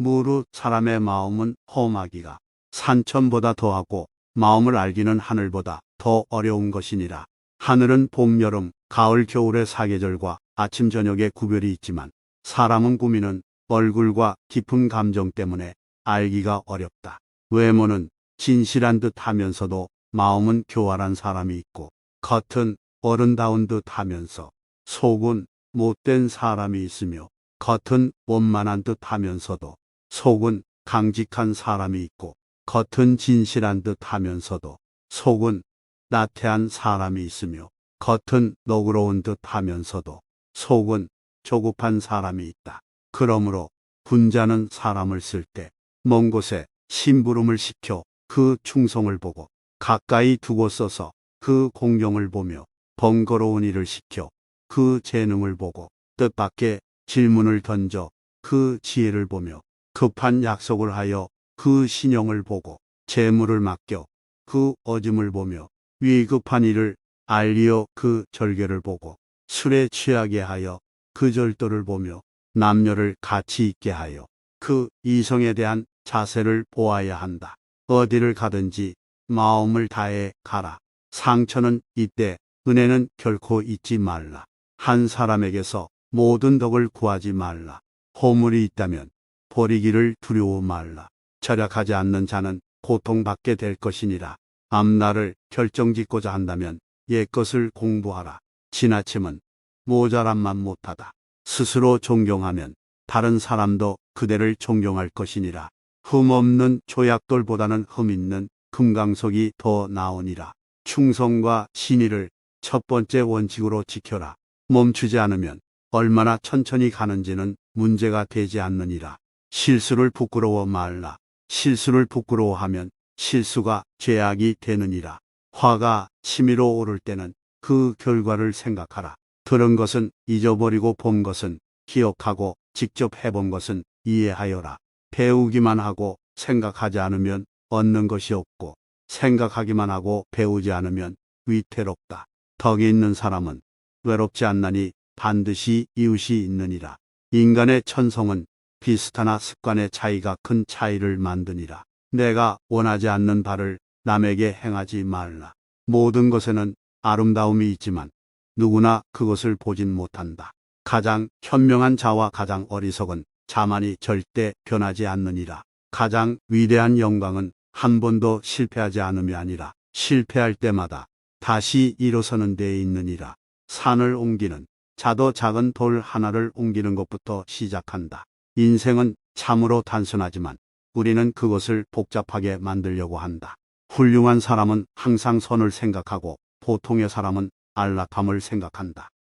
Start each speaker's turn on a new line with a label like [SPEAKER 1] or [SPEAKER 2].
[SPEAKER 1] 무릇 사람의 마음은 험하기가 산천보다 더하고 마음을 알기는 하늘보다 더 어려운 것이니라. 하늘은 봄, 여름, 가을, 겨울의 사계절과 아침, 저녁의 구별이 있지만 사람은 꾸미는 얼굴과 깊은 감정 때문에 알기가 어렵다. 외모는 진실한 듯 하면서도 마음은 교활한 사람이 있고 겉은 어른다운 듯 하면서 속은 못된 사람이 있으며 겉은 원만한 듯 하면서도 속은 강직한 사람이 있고 겉은 진실한 듯 하면서도 속은 나태한 사람이 있으며 겉은 너그러운 듯 하면서도 속은 조급한 사람이 있다. 그러므로 군자는 사람을 쓸 때 먼 곳에 심부름을 시켜 그 충성을 보고 가까이 두고 써서 그 공경을 보며 번거로운 일을 시켜 그 재능을 보고 뜻밖의 질문을 던져 그 지혜를 보며 급한 약속을 하여 그 신용을 보고 재물을 맡겨 그 어짐을 보며 위급한 일을 알리어 그 절개를 보고 술에 취하게 하여 그 절도를 보며 남녀를 같이 있게 하여 그 이성에 대한 자세를 보아야 한다. 어디를 가든지 마음을 다해 가라. 상처는 이때 은혜는 결코 잊지 말라. 한 사람에게서 모든 덕을 구하지 말라. 허물이 있다면 버리기를 두려워 말라. 절약하지 않는 자는 고통받게 될 것이니라. 앞날을 결정짓고자 한다면 옛것을 공부하라. 지나침은 모자람만 못하다. 스스로 존경하면 다른 사람도 그대를 존경할 것이니라. 흠 없는 조약돌보다는 흠 있는 금강석이 더 나으니라. 충성과 신의를 첫 번째 원칙으로 지켜라. 멈추지 않으면 얼마나 천천히 가는지는 문제가 되지 않느니라. 실수를 부끄러워 말라. 실수를 부끄러워하면 실수가 죄악이 되느니라. 화가 치밀어 오를 때는 그 결과를 생각하라. 들은 것은 잊어버리고 본 것은 기억하고 직접 해본 것은 이해하여라. 배우기만 하고 생각하지 않으면 얻는 것이 없고 생각하기만 하고 배우지 않으면 위태롭다. 덕이 있는 사람은 외롭지 않나니 반드시 이웃이 있느니라. 인간의 천성은 비슷하나 습관의 차이가 큰 차이를 만드니라. 내가 원하지 않는 바를 남에게 행하지 말라. 모든 것에는 아름다움이 있지만 누구나 그것을 보진 못한다. 가장 현명한 자와 가장 어리석은 자만이 절대 변하지 않느니라. 가장 위대한 영광은 한 번도 실패하지 않음이 아니라 실패할 때마다 다시 일어서는 데에 있느니라. 산을 옮기는 자도 작은 돌 하나를 옮기는 것부터 시작한다. 인생은 참으로 단순하지만 우리는 그것을 복잡하게 만들려고 한다. 훌륭한 사람은 항상 선을 생각하고 보통의 사람은 안락함을 생각한다.